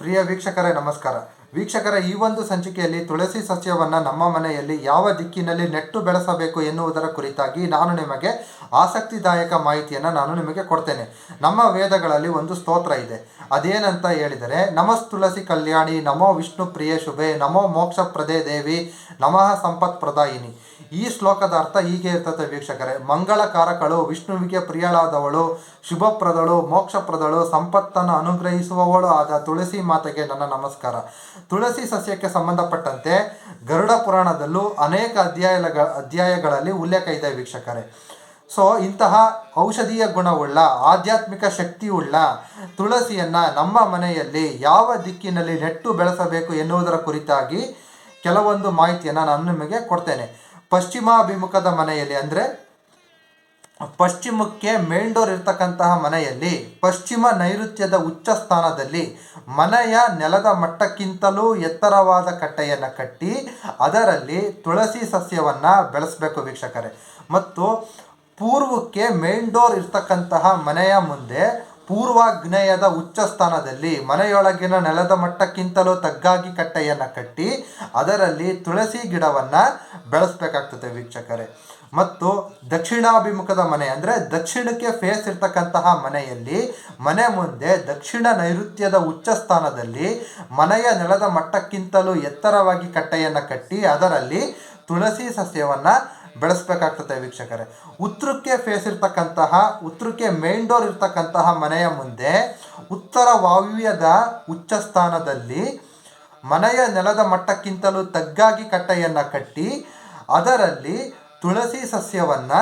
ಪ್ರಿಯ ವೀಕ್ಷಕರೇ, ನಮಸ್ಕಾರ. ವೀಕ್ಷಕರ, ಈ ಒಂದು ಸಂಚಿಕೆಯಲ್ಲಿ ತುಳಸಿ ಸಸ್ಯವನ್ನು ನಮ್ಮ ಮನೆಯಲ್ಲಿ ಯಾವ ದಿಕ್ಕಿನಲ್ಲಿ ನೆಟ್ಟು ಬೆಳೆಸಬೇಕು ಎನ್ನುವುದರ ಕುರಿತಾಗಿ ನಾನು ನಿಮಗೆ ಆಸಕ್ತಿದಾಯಕ ಮಾಹಿತಿಯನ್ನು ನಾನು ನಿಮಗೆ ಕೊಡ್ತೇನೆ. ನಮ್ಮ ವೇದಗಳಲ್ಲಿ ಒಂದು ಸ್ತೋತ್ರ ಇದೆ. ಅದೇನಂತ ಹೇಳಿದರೆ ನಮಸ್ ತುಳಸಿ ಕಲ್ಯಾಣಿ, ನಮೋ ವಿಷ್ಣು ಪ್ರಿಯ ಶುಭೆ, ನಮೋ ಮೋಕ್ಷ ಪ್ರದೇ ದೇವಿ, ನಮಃ ಸಂಪತ್ ಪ್ರದಾಯಿನಿ. ಈ ಶ್ಲೋಕದ ಅರ್ಥ ಹೀಗೆ ಇರ್ತದೆ ವೀಕ್ಷಕರೇ. ಮಂಗಳಕಾರಕಳು, ವಿಷ್ಣುವಿಗೆ ಪ್ರಿಯಳಾದವಳು, ಶುಭಪ್ರದಳು, ಮೋಕ್ಷಪ್ರದಳು, ಸಂಪತ್ತನ್ನು ಅನುಗ್ರಹಿಸುವವಳು ಆದ ತುಳಸಿ ಮಾತೆಗೆ ನನ್ನ ನಮಸ್ಕಾರ. ತುಳಸಿ ಸಸ್ಯಕ್ಕೆ ಸಂಬಂಧಪಟ್ಟಂತೆ ಗರುಡ ಪುರಾಣದಲ್ಲೂ ಅನೇಕ ಅಧ್ಯಾಯಗಳ ಅಧ್ಯಾಯಗಳಲ್ಲಿ ಉಲ್ಲೇಖ ಇದೆ ವೀಕ್ಷಕರೇ. ಸೊ ಇಂತಹ ಔಷಧೀಯ ಗುಣವುಳ್ಳ, ಆಧ್ಯಾತ್ಮಿಕ ಶಕ್ತಿಯುಳ್ಳ ತುಳಸಿಯನ್ನು ನಮ್ಮ ಮನೆಯಲ್ಲಿ ಯಾವ ದಿಕ್ಕಿನಲ್ಲಿ ನೆಟ್ಟು ಬೆಳೆಸಬೇಕು ಎನ್ನುವುದರ ಕುರಿತಾಗಿ ಕೆಲವೊಂದು ಮಾಹಿತಿಯನ್ನು ನಾನು ನಿಮಗೆ ಕೊಡ್ತೇನೆ. ಪಶ್ಚಿಮಾಭಿಮುಖದ ಮನೆಯಲ್ಲಿ ಅಂದರೆ ಪಶ್ಚಿಮಕ್ಕೆ ಮೇಲ್ಡೋರ್ ಇರ್ತಕ್ಕಂತಹ ಮನೆಯಲ್ಲಿ ಪಶ್ಚಿಮ ನೈಋತ್ಯದ ಉಚ್ಚ ಸ್ಥಾನದಲ್ಲಿ ಮನೆಯ ನೆಲದ ಮಟ್ಟಕ್ಕಿಂತಲೂ ಎತ್ತರವಾದ ಕಟ್ಟೆಯನ್ನು ಕಟ್ಟಿ ಅದರಲ್ಲಿ ತುಳಸಿ ಸಸ್ಯವನ್ನು ಬೆಳೆಸಬೇಕು ವೀಕ್ಷಕರೇ. ಮತ್ತು ಪೂರ್ವಕ್ಕೆ ಮೇನ್ ಡೋರ್ ಇರ್ತಕ್ಕಂತಹ ಮನೆಯ ಮುಂದೆ ಪೂರ್ವಾಗ್ನೇಯದ ಉಚ್ಚ ಸ್ಥಾನದಲ್ಲಿ ಮನೆಯೊಳಗಿನ ನೆಲದ ಮಟ್ಟಕ್ಕಿಂತಲೂ ತಗ್ಗಾಗಿ ಕಟ್ಟೆಯನ್ನು ಕಟ್ಟಿ ಅದರಲ್ಲಿ ತುಳಸಿ ಗಿಡವನ್ನು ಬೆಳೆಸಬೇಕಾಗ್ತದೆ ವೀಕ್ಷಕರೇ. ಮತ್ತು ದಕ್ಷಿಣಾಭಿಮುಖದ ಮನೆ ಅಂದರೆ ದಕ್ಷಿಣಕ್ಕೆ ಫೇಸ್ ಇರ್ತಕ್ಕಂತಹ ಮನೆಯಲ್ಲಿ ಮನೆ ಮುಂದೆ ದಕ್ಷಿಣ ನೈಋತ್ಯದ ಉಚ್ಚ ಸ್ಥಾನದಲ್ಲಿ ಮನೆಯ ನೆಲದ ಮಟ್ಟಕ್ಕಿಂತಲೂ ಎತ್ತರವಾಗಿ ಕಟ್ಟೆಯನ್ನು ಕಟ್ಟಿ ಅದರಲ್ಲಿ ತುಳಸಿ ಸಸ್ಯವನ್ನು ಬೆಳೆಸಬೇಕಾಗ್ತದೆ ವೀಕ್ಷಕರೇ. ಉತ್ತರಕ್ಕೆ ಫೇಸ್ ಇರ್ತಕ್ಕಂತಹ, ಉತ್ತರಕ್ಕೆ ಮೇನ್ ಡೋರ್ ಇರ್ತಕ್ಕಂತಹ ಮನೆಯ ಮುಂದೆ ಉತ್ತರ ವಾಯುವ್ಯದ ಉಚ್ಚ ಸ್ಥಾನದಲ್ಲಿ ಮನೆಯ ನೆಲದ ಮಟ್ಟಕ್ಕಿಂತಲೂ ತಗ್ಗಾಗಿ ಕಟ್ಟೆಯನ್ನು ಕಟ್ಟಿ, ಅದರಲ್ಲಿ ತುಳಸಿ ಸಸ್ಯವನ್ನು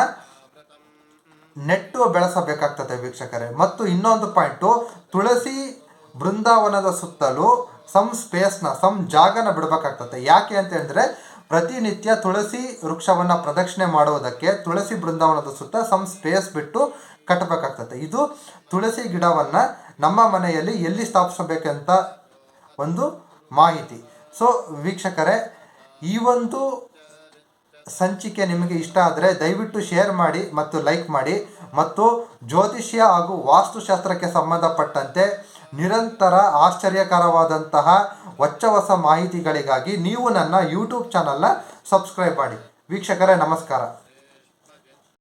ನೆಟ್ಟು ಬೆಳೆಸಬೇಕಾಗ್ತದೆ ವೀಕ್ಷಕರೇ. ಮತ್ತು ಇನ್ನೊಂದು ಪಾಯಿಂಟು, ತುಳಸಿ ಬೃಂದಾವನದ ಸುತ್ತಲೂ ಸಮ್ ಸ್ಪೇಸ್ನ ಸಮ್ ಜಾಗನ ಬಿಡಬೇಕಾಗ್ತದೆ ಯಾಕೆ ಅಂತ ಹೇಳಿದ್ರೆ ಪ್ರತಿನಿತ್ಯ ತುಳಸಿ ವೃಕ್ಷವನ್ನು ಪ್ರದಕ್ಷಿಣೆ ಮಾಡುವುದಕ್ಕೆ ತುಳಸಿ ಬೃಂದಾವನದ ಸುತ್ತ ಸಮ್ ಸ್ಪೇಸ್ ಬಿಟ್ಟು ಕಟ್ಟಬೇಕಾಗ್ತದೆ. ಇದು ತುಳಸಿ ಗಿಡವನ್ನು ನಮ್ಮ ಮನೆಯಲ್ಲಿ ಎಲ್ಲಿ ಸ್ಥಾಪಿಸಬೇಕಂತ ಒಂದು ಮಾಹಿತಿ. ಸೊ ವೀಕ್ಷಕರೇ, ಈ ಒಂದು ಸಂಚಿಕೆ ನಿಮಗೆ ಇಷ್ಟ ಆದರೆ ದಯವಿಟ್ಟು ಶೇರ್ ಮಾಡಿ ಮತ್ತು ಲೈಕ್ ಮಾಡಿ ಮತ್ತು ಜ್ಯೋತಿಷ್ಯ ಹಾಗೂ ವಾಸ್ತುಶಾಸ್ತ್ರಕ್ಕೆ ಸಂಬಂಧಪಟ್ಟಂತೆ ನಿರಂತರ ಆಶ್ಚರ್ಯಕರವಾದಂತಹ ಹೊಚ್ಚ ಹೊಸ ಮಾಹಿತಿಗಳಿಗಾಗಿ ನೀವು ನನ್ನ ಯೂಟ್ಯೂಬ್ ಚಾನಲ್ನ ಸಬ್ಸ್ಕ್ರೈಬ್ ಮಾಡಿ. ವೀಕ್ಷಕರೇ ನಮಸ್ಕಾರ.